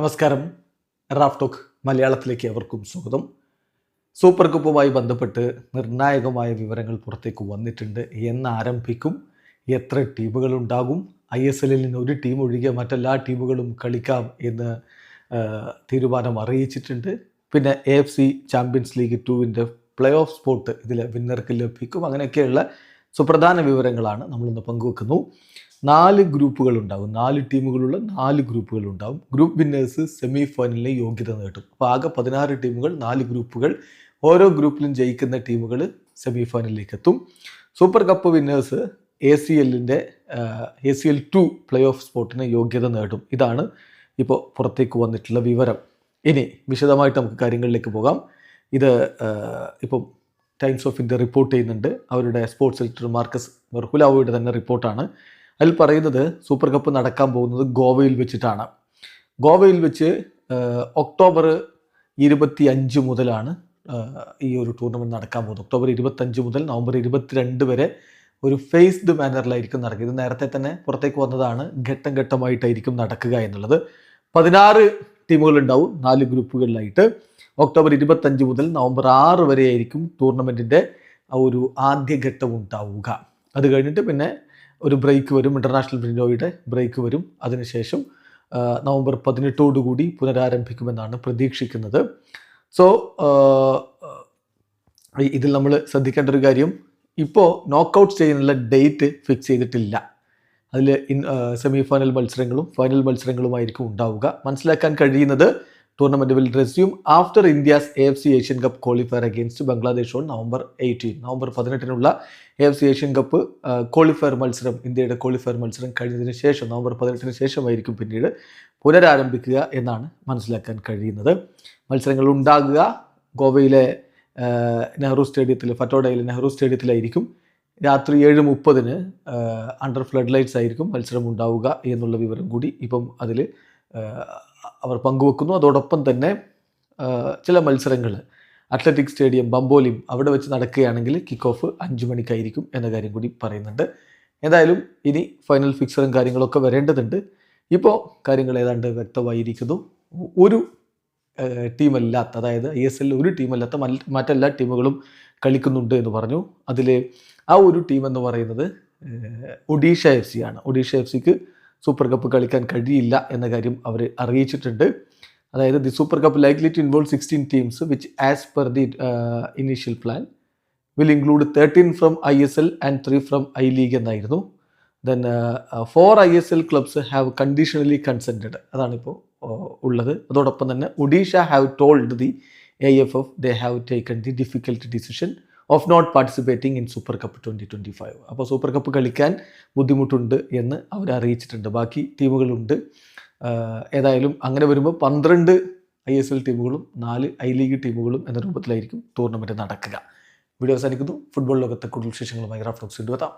നമസ്കാരം. Raf talk മലയാളത്തിലേക്ക് അവർക്കും സ്വാഗതം. സൂപ്പർ കപ്പുമായി ബന്ധപ്പെട്ട് നിർണായകമായ വിവരങ്ങൾ പുറത്തേക്ക് വന്നിട്ടുണ്ട്. എന്ന് ആരംഭിക്കും എത്ര ടീമുകൾ ഉണ്ടാകും? ഐ എസ് എല്ലിൽ നിന്ന് ഒരു ടീം ഒഴികെ മറ്റെല്ലാ ടീമുകളും കളിക്കാം എന്ന് തീരുമാനം അറിയിച്ചിട്ടുണ്ട്. പിന്നെ A F C champions league ടുവിന്റെ പ്ലേ ഓഫ് സ്പോട്ട് ഇതിൽ വിന്നർക്ക് ലഭിക്കും. അങ്ങനെയൊക്കെയുള്ള സുപ്രധാന വിവരങ്ങളാണ് നമ്മളിന്ന് പങ്കുവെക്കുന്നു. നാല് ഗ്രൂപ്പുകൾ ഉണ്ടാകും നാല് ടീമുകളുള്ള നാല് ഗ്രൂപ്പുകൾ ഉണ്ടാകും ഗ്രൂപ്പ് വിന്നേഴ്സ് സെമി ഫൈനലിലെ യോഗ്യത നേടും. അപ്പോൾ ആകെ പതിനാറ് ടീമുകൾ നാല് ഗ്രൂപ്പുകൾ. ഓരോ ഗ്രൂപ്പിലും ജയിക്കുന്ന ടീമുകൾ സെമി ഫൈനലിലേക്ക് എത്തും. Super cup winners A C എല്ലിന്റെ A C L two play off സ്പോട്ടിന് യോഗ്യത നേടും. ഇതാണ് ഇപ്പോൾ പുറത്തേക്ക് വന്നിട്ടുള്ള വിവരം. ഇനി വിശദമായിട്ട് നമുക്ക് കാര്യങ്ങളിലേക്ക് പോകാം. ഇത് ഇപ്പം ടൈംസ് ഓഫ് ഇന്ത്യ റിപ്പോർട്ട് ചെയ്യുന്നുണ്ട്. അവരുടെ സ്പോർട്സ് എഡിറ്റർ മാർക്കസ് മെർഹുലാവോയുടെ തന്നെ റിപ്പോർട്ടാണ്. അതിൽ പറയുന്നത് സൂപ്പർ കപ്പ് നടക്കാൻ പോകുന്നത് ഗോവയിൽ വെച്ചിട്ടാണ്. ഗോവയിൽ വെച്ച് ഒക്ടോബർ ഇരുപത്തി അഞ്ച് മുതലാണ് ഈ ഒരു ടൂർണമെന്റ് നടക്കാൻ പോകുന്നത്. ഒക്ടോബർ ഇരുപത്തഞ്ച് മുതൽ നവംബർ ഇരുപത്തിരണ്ട് വരെ ഒരു ഫേസ്ഡ് മാനറിലായിരിക്കും നടക്കുക ഇത് നേരത്തെ തന്നെ പുറത്തേക്ക് വന്നതാണ് ഘട്ടം ഘട്ടമായിട്ടായിരിക്കും നടക്കുക എന്നുള്ളത്. പതിനാറ് ടീമുകൾ ഉണ്ടാവും നാല് ഗ്രൂപ്പുകളിലായിട്ട്. ഒക്ടോബർ ഇരുപത്തഞ്ച് മുതൽ നവംബർ ആറ് വരെ ആയിരിക്കും ടൂർണമെന്റിന്റെ ആ ഒരു ആദ്യഘട്ടം ഉണ്ടാവുക. അത് കഴിഞ്ഞിട്ട് പിന്നെ ഒരു ബ്രേക്ക് വരും. ഇന്റർനാഷണൽ വിൻഡോയുടെ ബ്രേക്ക് വരും. അതിനുശേഷം നവംബർ പതിനെട്ടോടുകൂടി പുനരാരംഭിക്കുമെന്നാണ് പ്രതീക്ഷിക്കുന്നത്. സോ ഇതിൽ നമ്മൾ ശ്രദ്ധിക്കേണ്ട ഒരു കാര്യം ഇപ്പോൾ നോക്കൗട്ട് ചെയ്യുന്നുള്ള ഡേറ്റ് ഫിക്സ് ചെയ്തിട്ടില്ല. അതിൽ ഇൻ സെമി ഫൈനൽ മത്സരങ്ങളും ഫൈനൽ മത്സരങ്ങളുമായിരിക്കും ഉണ്ടാവുക. മനസ്സിലാക്കാൻ കഴിയുന്നത് tournament will resume after India's A F C Asian cup qualifier against Bangladesh on November eighteen November പതിനെട്ടിനുള്ള A F C Asian cup qualifier മത്സരം ഇന്ത്യയുടെ ക്വാളിഫയർ മത്സരം കഴിഞ്ഞതിന് ശേഷം നവംബർ പതിനെട്ടിന് ശേഷമായിരിക്കും പിന്നീട് പുനരാരംഭിക്കുക എന്നാണ് മനസ്സിലാക്കാൻ കഴിയുന്നത്. മത്സരങ്ങൾ ഉണ്ടാകുക. ഗോവയിലെ നെഹ്റു സ്റ്റേഡിയത്തിൽ ഫറ്റോഡയിലെ നെഹ്റു സ്റ്റേഡിയത്തിലായിരിക്കും രാത്രി ഏഴ് മുപ്പതിന് അണ്ടർ ഫ്ലഡ് ലൈറ്റ്സ് ആയിരിക്കും മത്സരം ഉണ്ടാവുക എന്നുള്ള വിവരം കൂടി ഇപ്പം അതിൽ അവർ പങ്കുവെക്കുന്നു. അതോടൊപ്പം തന്നെ ചില മത്സരങ്ങൾ അത്ലറ്റിക് സ്റ്റേഡിയം ബംബോലിം അവിടെ വെച്ച് നടക്കുകയാണെങ്കിൽ കിക്ക് ഓഫ് അഞ്ച് മണിക്കായിരിക്കും എന്ന കാര്യം കൂടി പറയുന്നുണ്ട്. എന്തായാലും ഇനി ഫൈനൽ ഫിക്സറും കാര്യങ്ങളൊക്കെ വരേണ്ടതുണ്ട്. ഇപ്പോൾ കാര്യങ്ങൾ ഏതാണ്ട് വ്യക്തമായിരിക്കുന്നു. ഒരു ടീമല്ലാത്ത അതായത് ഐ എസ് എല്ലിൽ ഒരു ടീമല്ലാത്ത മറ്റെല്ലാ ടീമുകളും കളിക്കുന്നുണ്ട് എന്ന് പറഞ്ഞു. അതിൽ ആ ഒരു ടീം എന്ന് പറയുന്നത് ഒഡീഷ എഫ് സി ആണ്. ഒഡീഷ എഫ് സിക്ക് സൂപ്പർ കപ്പ് കളിക്കാൻ കഴിയില്ല എന്ന കാര്യം അവർ അറിയിച്ചിട്ടുണ്ട്. അതായത് the super cup likely to involve sixteen teams which as per the initial plan will include thirteen from I S L and three from I league എന്നായിരുന്നു. Then four I S L clubs have conditionally consented അതാണിപ്പോൾ ഉള്ളത്. അതോടൊപ്പം തന്നെ Odisha have told the A F F they have taken the difficult decision of not participating in super cup twenty twenty five അപ്പോൾ super cup കളിക്കാൻ ബുദ്ധിമുട്ടുണ്ട് എന്ന് അവർ അറിയിച്ചിട്ടുണ്ട്. ബാക്കി ടീമുകളുണ്ട്. ഏതായാലും അങ്ങനെ വരുമ്പോൾ പന്ത്രണ്ട് ഐ എസ് എൽ ടീമുകളും നാല് ഐ ലീഗ് ടീമുകളും എന്ന രൂപത്തിലായിരിക്കും ടൂർണമെന്റ് നടക്കുക. വീഡിയോ അവസാനിക്കുന്നു. ഫുട്ബോൾ ലോകത്തെ കൂടുതൽ വിശേഷങ്ങളുമായി റാഫ്റ്റോക്സ് കൊണ്ടുവെത്താം